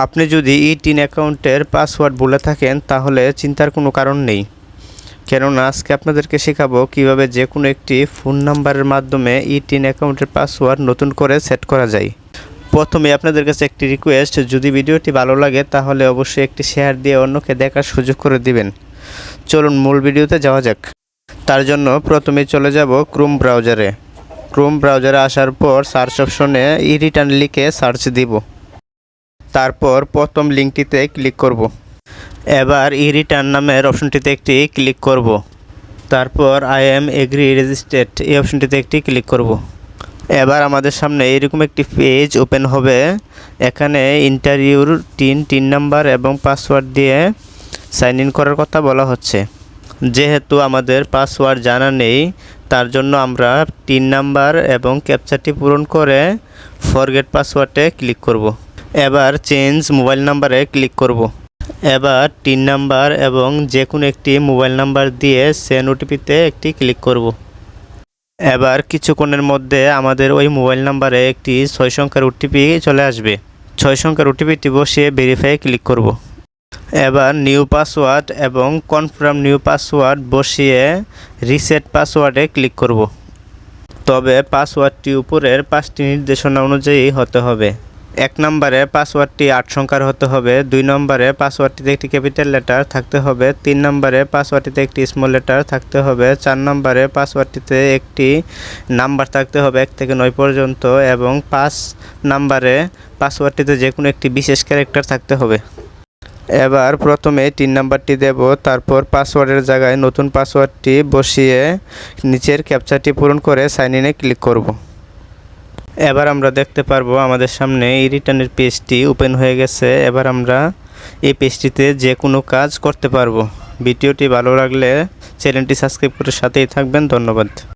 আপনি যদি ই টিন অ্যাকাউন্টের পাসওয়ার্ড ভুলে থাকেন, তাহলে চিন্তার কোনো কারণ নেই। কেননা, আজকে আপনাদেরকে শেখাবো কীভাবে যে কোনো একটি ফোন নাম্বারের মাধ্যমে ই টিন অ্যাকাউন্টের পাসওয়ার্ড নতুন করে সেট করা যায়। প্রথমে আপনাদের কাছে একটি রিকোয়েস্ট যদি ভিডিওটি ভালো লাগে, তাহলে অবশ্যই একটি শেয়ার দিয়ে অন্যকে দেখার সুযোগ করে দিবেন। চলুন মূল ভিডিওতে যাওয়া যাক। তার জন্য প্রথমে চলে যাব ক্রোম ব্রাউজারে ক্রোম ব্রাউজারে আসার পর সার্চ অপশনে ই রিটার্ন লিখে সার্চ দিব। তারপর প্রথম লিঙ্কটিতে ক্লিক করব। এবার ই রিটার্ন নামের অপশনটিতে একটি ক্লিক করব। তারপর আই এম এগ্রি রেজিস্ট্রেড এই অপশনটিতে একটি ক্লিক করব। এবার আমাদের সামনে এরকম একটি পেজ ওপেন হবে। এখানে ইন্টারভিউর তিন তিন নাম্বার এবং পাসওয়ার্ড দিয়ে সাইন ইন করার কথা বলা হচ্ছে। যেহেতু আমাদের পাসওয়ার্ড জানা নেই, তার জন্য আমরা তিন নাম্বার এবং ক্যাপচারটি পূরণ করে ফরগেট পাসওয়ার্ডে ক্লিক করব। এবার চেঞ্জ মোবাইল নাম্বারে ক্লিক করব। এবার টিন নাম্বার এবং যে কোনো একটি মোবাইল নাম্বার দিয়ে সেন ওটিপিতে একটি ক্লিক করব। এবার কিছুক্ষণের মধ্যে আমাদের ওই মোবাইল নাম্বারে একটি ছয় সংখ্যার ওটিপি চলে আসবে ছয় সংখ্যার ওটিপিটি বসিয়ে ভেরিফাই ক্লিক করব। এবার নিউ পাসওয়ার্ড এবং কনফার্ম নিউ পাসওয়ার্ড বসিয়ে রিসেট পাসওয়ার্ডে ক্লিক করব তবে পাসওয়ার্ডটি উপরের পাঁচটি নির্দেশনা অনুযায়ী হতে হবে এক নম্বরে পাসওয়ার্ডটি আট সংখ্যার হতে হবে, দুই নম্বরে পাসওয়ার্ডটিতে একটি ক্যাপিটাল লেটার থাকতে হবে, তিন নম্বরে পাসওয়ার্ডটিতে একটি স্মল লেটার থাকতে হবে, চার নম্বরে পাসওয়ার্ডটিতে একটি নাম্বার থাকতে হবে এক থেকে নয় পর্যন্ত এবং পাঁচ নম্বরে পাসওয়ার্ডটিতে যে কোনো একটি বিশেষ ক্যারেক্টার থাকতে হবে। এবার প্রথমে তিন নাম্বারটি দেব, তারপর পাসওয়ার্ডের জায়গায় নতুন পাসওয়ার্ডটি বসিয়ে নিচের ক্যাপচারটি পূরণ করে সাইন ইনে ক্লিক করব। এবার আমরা দেখতে পারব আমাদের সামনে এই রিটার্নের পেজটি ওপেন হয়ে গেছে। এবার আমরা এই পেজটিতে যে কোনো কাজ করতে পারব। ভিডিওটি ভালো লাগলে চ্যানেলটি সাবস্ক্রাইব করে সাথেই থাকবেন। ধন্যবাদ।